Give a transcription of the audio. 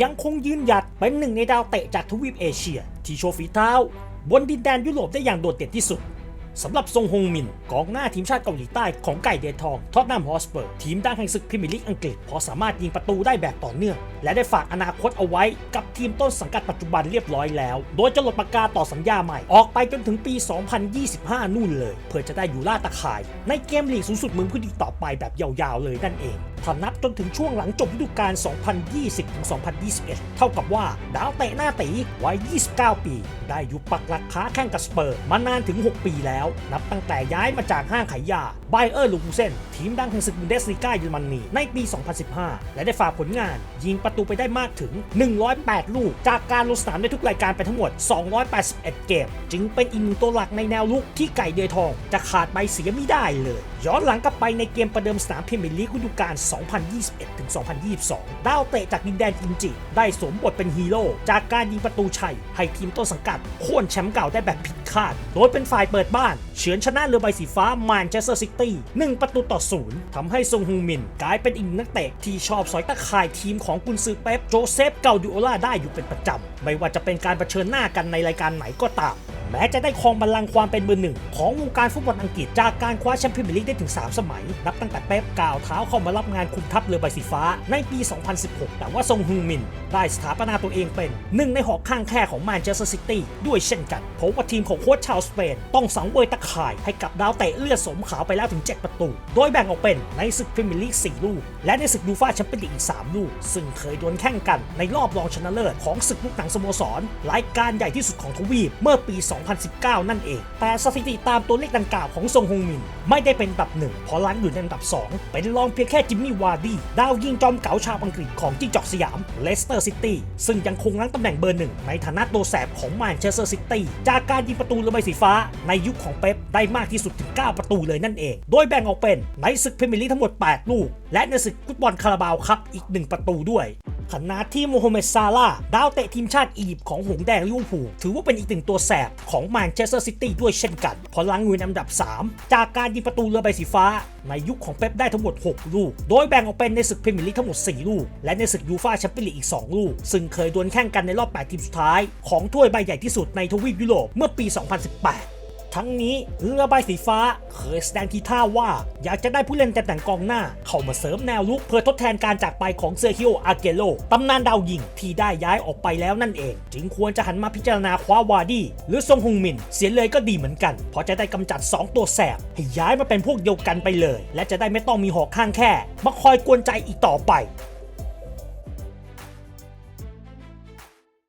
ยังคงยืนหยัดเป็นหนึ่งในดาวเตะจากทวีปเอเชีย ที่โชว์ฝีเท้า บนดินแดนยุโรปได้อย่างโดดเด่นที่สุด สำหรับซงฮงมินกองหน้าทีมชาติเกาหลีใต้ของไก่เดนทองท็อตแนมฮอสเปอร์ ทีมดังแห่งศึกพรีเมียร์ลีกอังกฤษ พอสามารถยิงประตูได้แบบต่อเนื่อง และได้ฝากอนาคตเอาไว้กับทีมต้นสังกัดปัจจุบันเรียบร้อยแล้ว โดยจะหลดปากกาต่อสัญญาใหม่ ออกไปจนถึงปี 2025 นู่นเลย เพื่อจะได้อยู่ล่าตะข่าย ในเกมลีกสูงสุดเมืองพื้นที่ต่อไปแบบยาวๆเลยนั่นเองถ้านับจนถึงช่วงหลังจบฤดูกาล 2020-2021 เท่ากับว่าดาวเตะหน้าตีวัย 29 ปี ได้อยู่ปักหลักค้าแข่งกับสเปอร์มานานถึง 6 ปีแล้วนับตั้งแต่ย้ายมาจากห้างขายยาไบเออร์ลูคูเซนทีมดังแห่งศึกบุนเดสลีกาเยอรมนีในปี 2015 และได้ฝากผลงาน ยิงประตูไปได้มากถึง 108 ลูก จากการลงสนามในทุกรายการไปทั้งหมด 281 เกม จึงเป็นอีกหนึ่งตัวหลักในแนวลุกที่ไก่เดือยทอง จะขาดไปเสียไม่ได้เลย ย้อนหลังกลับไปในเกมประเดิมสนามพรีเมียร์ลีกฤดูกาล 2021-2022 ดาวเตะจากดินแดนอินจิ ได้สวมบทเป็นฮีโร่จากการยิงประตูชัยให้ทีมต้นสังกัดโค่นแชมป์เก่าได้แบบผิด คาด โดยเป็นฝ่ายเปิดบ้าน เฉือนชนะเรือใบสีฟ้าแมนเชสเตอร์ซิตี้1ประตูต่อศูนย์ทำให้ซงฮูมินกลายเป็นอีกนักเตะที่ชอบสอยตะข่ายทีมของกุนซือเป๊ปโจเซฟเกาดิโอลาได้อยู่เป็นประจำ ไม่ว่าจะเป็นการเผชิญหน้ากันในรายการไหนก็ตาม แม้จะได้ครองบัลลังก์ความเป็นเบอร์หนึ่ง ของวงการฟุตบอลอังกฤษจากการคว้าแชมป์พรีเมียร์ลีกได้ถึง 3 สมัย นับตั้งแต่เป๊ปก้าวเท้าเข้ามารับงานคุมทัพเรือใบสีฟ้าในปี 2016 แต่ว่าซงฮึงมิน ได้สถาปนาตัวเองเป็นหนึ่งในหอกข้างแค่ของแมนเชสเตอร์ซิตี้ด้วยเช่นกันเพราะว่าทีมของโค้ชชาวสเปนต้องสังเวยตะข่ายให้กับดาวเตะเลือดสมขาวไปแล้วถึง 7 ประตู โดยแบ่งออกเป็นในศึกพรีเมียร์ลีก 4 ลูก และในศึกยูฟ่าแชมเปี้ยนลีกอีก 3 ลูก ซึ่งเคยดวลแข่งกันในรอบรองชนะเลิศของศึกลูกหนังสโมสรรายการใหญ่ที่สุดของทวีปเมื่อปี2019 นั่นเอง แต่สถิติตามตัวเลขดังกล่าวของซงฮงมิน ไม่ได้เป็นอันดับหนึ่งเพราะลังอยู่ในอันดับ 2 เป็นรองเพียงแค่จิมมี่วาร์ดี้ดาวยิงจอมเก๋าชาวอังกฤษของจิ้งจอกสยามเลสเตอร์ซิตี้ซึ่งยังคงรั้งตำแหน่งเบอร์หนึ่งในฐานะตัวแสบของแมนเชสเตอร์ซิตี้จากการยิงประตูเรือใบสีฟ้า ในยุคของเป๊ปได้มากที่สุดถึง 9 ประตูเลยนั่นเอง โดยแบ่งออกเป็นในศึกพรีเมียร์ลีกทั้งหมด 8 ลูก และในศึกฟุตบอลคาราบาวครับอีก 1 ประตูด้วย ขณะที่โมฮัมเหม็ดซาลาดาวเตะทีมชาติอียิปต์ของหงแดงลิเวอร์พูลถือว่าเป็นอีกหนึ่งตัวแสบของแมนเชสเตอร์ซิตี้ด้วยเช่นกันเพราะลังอยู่ในอันดับ 3 จากการยิงประตูเรือใบสีฟ้า ในยุคของเป๊ปได้ทั้งหมด 6 ลูก โดยแบ่งออกเป็นในศึกพรีเมียร์ลีกทั้งหมด 4 ลูก และในศึกยูฟ่าแชมเปี้ยนลีกอีก 2 ลูก ซึ่งเคยดวลแข่งกันในรอบ 8 ทีมสุดท้าย ของถ้วยใบใหญ่ที่สุดในทวีปยุโรปเมื่อปี 2018 ทั้งนี้เรือใบสีฟ้าเคยแสดงทีท่าว่า อยากจะได้ผู้เล่นแต่แต่งกองหน้า เข้ามาเสริมแนวลุกเพื่อทดแทนการจากไปของเซอร์ฮิโออาเกโลตำนานดาวยิงที่ได้ย้ายออกไปแล้วนั่นเอง จึงควรจะหันมาพิจารณาคว้าวาดี้หรือซงฮงมิน เสียเลยก็ดีเหมือนกัน เพราะจะได้กำจัด 2 ตัวแสบ ให้ย้ายมาเป็นพวกเดียวกันไปเลย และจะได้ไม่ต้องมีหอกข้างแค่มาคอยกวนใจอีกต่อไป